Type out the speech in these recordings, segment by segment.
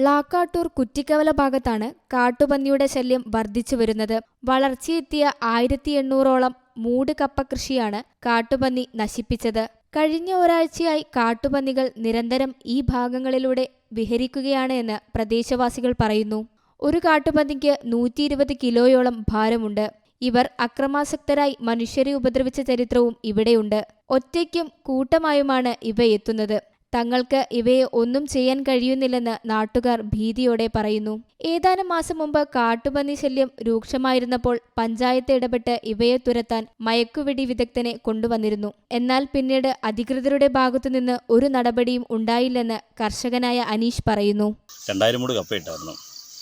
ലാക്കാട്ടൂർ കുറ്റിക്കവല ഭാഗത്താണ് കാട്ടുപന്നിയുടെ ശല്യം വർദ്ധിച്ചു വരുന്നത്. വളർച്ചയെത്തിയ ആയിരത്തി എണ്ണൂറോളം മൂട് കപ്പ കൃഷിയാണ് കാട്ടുപന്നി നശിപ്പിച്ചത്. കഴിഞ്ഞ ഒരാഴ്ചയായി കാട്ടുപന്നികൾ നിരന്തരം ഈ ഭാഗങ്ങളിലൂടെ വിഹരിക്കുകയാണ് എന്ന് പ്രദേശവാസികൾ പറയുന്നു. ഒരു കാട്ടുപന്നിക്ക് നൂറ്റി ഇരുപത് കിലോയോളം ഭാരമുണ്ട്. ഇവർ അക്രമാസക്തരായി മനുഷ്യരെ ഉപദ്രവിച്ച ചരിത്രവും ഇവിടെയുണ്ട്. ഒറ്റയ്ക്കും കൂട്ടമായുമാണ് ഇവ എത്തുന്നത് തങ്ങൾക്ക് ഇവയെ ഒന്നും ചെയ്യാൻ കഴിയുന്നില്ലെന്ന് നാട്ടുകാർ ഭീതിയോടെ പറയുന്നു. ഏതാനും മാസം മുമ്പ് കാട്ടുപന്നി ശല്യം രൂക്ഷമായിരുന്നപ്പോൾ പഞ്ചായത്ത് ഇടപെട്ട് ഇവയെ തുരത്താൻ മയക്കുവെടി വിദഗ്ധനെ കൊണ്ടുവന്നിരുന്നു. എന്നാൽ പിന്നീട് അധികൃതരുടെ ഭാഗത്തുനിന്ന് ഒരു നടപടിയും ഉണ്ടായില്ലെന്ന് കർഷകനായ അനീഷ് പറയുന്നു. രണ്ടായിരം മൂട് കപ്പയിട്ടായിരുന്നു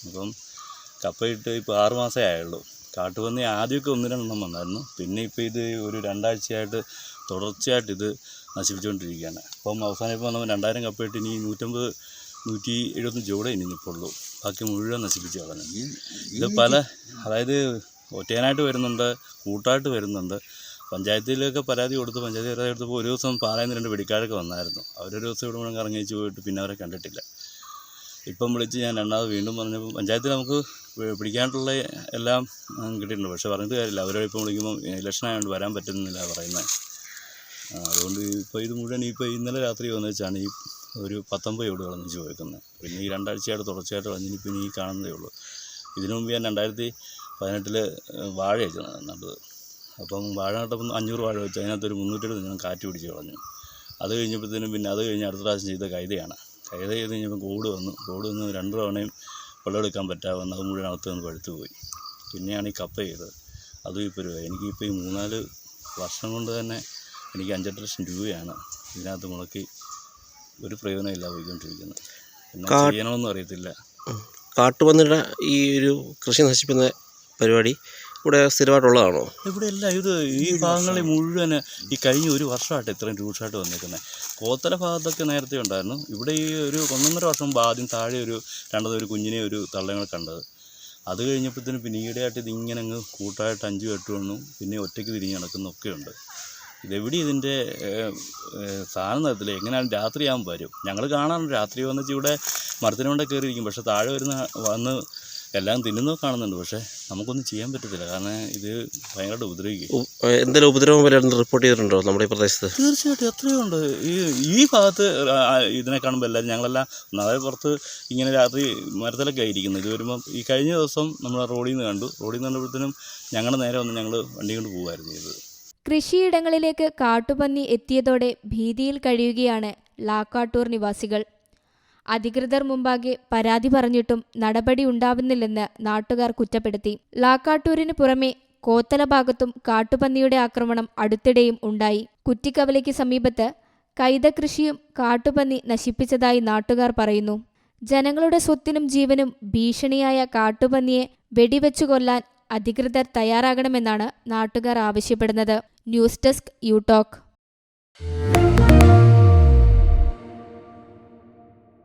അപ്പം കപ്പയിട്ട് ഇപ്പോൾ ആറ് മാസമേ ആയുള്ളൂ. കാട്ടുപന്നി ആദ്യമൊക്കെ ഒന്ന് രണ്ടെണ്ണം വന്നായിരുന്നു. പിന്നെ ഇപ്പോൾ ഇത് ഒരു രണ്ടാഴ്ചയായിട്ട് തുടർച്ചയായിട്ട് ഇത് നശിപ്പിച്ചുകൊണ്ടിരിക്കുകയാണ്. അപ്പം അവസാനം ഇപ്പോൾ നമ്മൾ രണ്ടായിരം കപ്പയിട്ട് ഇനി നൂറ്റമ്പത് നൂറ്റി എഴുപത്തഞ്ച് ജോഡേ ഇനി നിൽപ്പുള്ളൂ ബാക്കി മുഴുവൻ നശിപ്പിച്ച് കളഞ്ഞു. ഇത് പല അതായത് ഒറ്റേനായിട്ട് വരുന്നുണ്ട് കൂട്ടായിട്ട് വരുന്നുണ്ട്. പഞ്ചായത്തിലൊക്കെ പരാതി കൊടുത്ത് പഞ്ചായത്ത് പരാതി കൊടുത്തപ്പോൾ ഒരു ദിവസം പാലായിൽ നിന്ന് രണ്ട് വെടിക്കാഴൊക്കെ വന്നായിരുന്നു. അവരൊരു ദിവസം ഇവിടെ കറങ്ങിച്ച് പോയിട്ട് പിന്നെ അവരെ കണ്ടിട്ടില്ല. ഇപ്പം വിളിച്ച് ഞാൻ രണ്ടാമത് വീണ്ടും പറഞ്ഞപ്പോൾ പഞ്ചായത്തിൽ നമുക്ക് പിടിക്കാനുള്ള എല്ലാം കിട്ടിയിട്ടുണ്ട്. പക്ഷേ പറഞ്ഞിട്ട് കാര്യമില്ല. അവരോട് ഇപ്പം വിളിക്കുമ്പോൾ ഇലക്ഷൻ ആയതുകൊണ്ട് വരാൻ പറ്റുന്നില്ല പറയുന്നത് അതുകൊണ്ട് ഇപ്പോൾ ഇത് മുഴുവൻ ഇപ്പോൾ ഇന്നലെ രാത്രി വന്നു വെച്ചാണ് ഈ ഒരു പത്തൊമ്പത് ഓട് കളഞ്ഞ് ചോദിക്കുന്നത് പിന്നെ ഈ രണ്ടാഴ്ചയായിട്ട് തുടർച്ചയായിട്ട് കളഞ്ഞിനി പിന്നെ ഈ കാണുന്നതേ ഉള്ളൂ. ഇതിനു മുമ്പ് ഞാൻ രണ്ടായിരത്തി പതിനെട്ടിൽ വാഴ വെച്ച് നട്ടത്. അപ്പം വാഴ നട്ടപ്പം അഞ്ഞൂറ് വാഴ വെച്ച് അതിനകത്തൊരു മുന്നൂറ്റി എഴുപത് ഞാൻ കാറ്റ് പിടിച്ച് കളഞ്ഞു. അത് കഴിഞ്ഞപ്പോഴത്തേനും പിന്നെ അത് കഴിഞ്ഞ് അടുത്ത പ്രാവശ്യം ചെയ്ത കൈതയാണ്. കൈത ചെയ്ത് കഴിഞ്ഞപ്പോൾ കൂട് വന്നു. കൂട് വന്ന് രണ്ട് തവണയും വെള്ളമെടുക്കാൻ പറ്റാതെ വന്ന് അത് മുഴുവൻ അകത്ത് നിന്ന് പഴുത്തു പോയി. പിന്നെയാണ് ഈ കപ്പ ചെയ്തത്. അതും ഇപ്പോൾ രൂപ എനിക്കിപ്പോൾ ഈ മൂന്നാൽ വർഷം കൊണ്ട് തന്നെ എനിക്ക് അഞ്ചെട്ട് ലക്ഷം രൂപയാണ് ഇതിനകത്ത് മുടക്കി ഒരു പ്രയോജനമില്ല പോയിക്കൊണ്ടിരിക്കുന്നത്. എന്നാ ചെയ്യണമെന്നും അറിയത്തില്ല. കാട്ടുപന്നിയുടെ ഈ ഒരു കൃഷി നശിപ്പിക്കുന്ന പരിപാടി ഇവിടെ സ്ഥിരമായിട്ടുള്ളതാണോ? ഇവിടെ എല്ലാം ഇത് ഈ ഭാഗങ്ങളിൽ മുഴുവൻ ഈ കഴിഞ്ഞ ഒരു വർഷമായിട്ട് ഇത്രയും രൂക്ഷമായിട്ട് വന്നിരിക്കുന്നത് കോത്തല ഭാഗത്തൊക്കെ നേരത്തെ ഉണ്ടായിരുന്നു. ഇവിടെ ഈ ഒരു ഒന്നൊന്നര വർഷം മുമ്പ് ആദ്യം താഴെ ഒരു രണ്ടത് ഒരു കുഞ്ഞിനെ ഒരു തള്ളങ്ങൾ കണ്ടത്. അത് കഴിഞ്ഞപ്പോഴത്തേനും പിന്നെ ഇതിങ്ങനെ അങ്ങ് കൂട്ടായിട്ട് അഞ്ചും എട്ടും എണ്ണും പിന്നെ ഒറ്റയ്ക്ക് തിരിഞ്ഞ് നടക്കുന്നൊക്കെയുണ്ട്. ഇതെവിടെ ഇതിന്റെ സാധനം തരത്തില്ല എങ്ങനെയാണ് രാത്രിയാകുമ്പോൾ വരും. ഞങ്ങൾ കാണാറുണ്ട് രാത്രി വന്നിട്ട് ഇവിടെ മരത്തിനുകൊണ്ട് കയറിയിരിക്കും. പക്ഷേ താഴെ വരുന്ന വന്ന് എല്ലാം തിന്നുന്നത് കാണുന്നുണ്ട് പക്ഷേ നമുക്കൊന്നും ചെയ്യാൻ പറ്റത്തില്ല. കാരണം ഇത് ഭയങ്കരമായിട്ട് ഉപദ്രവിക്കും. എന്തെങ്കിലും ഉപദ്രവം വരെ റിപ്പോർട്ട് ചെയ്തിട്ടുണ്ടോ നമ്മുടെ ഈ പ്രദേശത്ത്? തീർച്ചയായിട്ടും എത്രയോ ഉണ്ട്. ഈ ഈ ഭാഗത്ത് ഇതിനെ കാണുമ്പോൾ എല്ലാവരും ഞങ്ങളെല്ലാം നാളെ പുറത്ത് ഇങ്ങനെ രാത്രി മരത്തിലൊക്കെ ആയിരിക്കുന്നു. ഇത് വരുമ്പം ഈ കഴിഞ്ഞ ദിവസം നമ്മൾ റോഡിൽ നിന്ന് കണ്ടു. റോഡിൽ നിന്ന് കണ്ടപ്പോഴത്തേനും ഞങ്ങളുടെ നേരെ വന്ന് ഞങ്ങൾ വണ്ടി കൊണ്ട് പോകുമായിരുന്നു ചെയ്തത് കൃഷിയിടങ്ങളിലേക്ക് കാട്ടുപന്നി എത്തിയതോടെ ഭീതിയിൽ കഴിയുകയാണ് ലാക്കാട്ടൂർ നിവാസികൾ. അധികൃതർ മുമ്പാകെ പരാതി പറഞ്ഞിട്ടും നടപടി ഉണ്ടാവുന്നില്ലെന്ന് നാട്ടുകാർ കുറ്റപ്പെടുത്തി. ലാക്കാട്ടൂരിന് പുറമെ കോത്തല ഭാഗത്തും കാട്ടുപന്നിയുടെ ആക്രമണം അടുത്തിടെയും ഉണ്ടായി. കുറ്റിക്കവലയ്ക്ക് സമീപത്ത് കൈതകൃഷിയും കാട്ടുപന്നി നശിപ്പിച്ചതായി നാട്ടുകാർ പറയുന്നു. ജനങ്ങളുടെ സ്വത്തിനും ജീവനും ഭീഷണിയായ കാട്ടുപന്നിയെ വെടിവെച്ചു കൊല്ലാൻ അധികൃതർ തയ്യാറാകണമെന്നാണ് നാട്ടുകാർ ആവശ്യപ്പെടുന്നത്. News desk U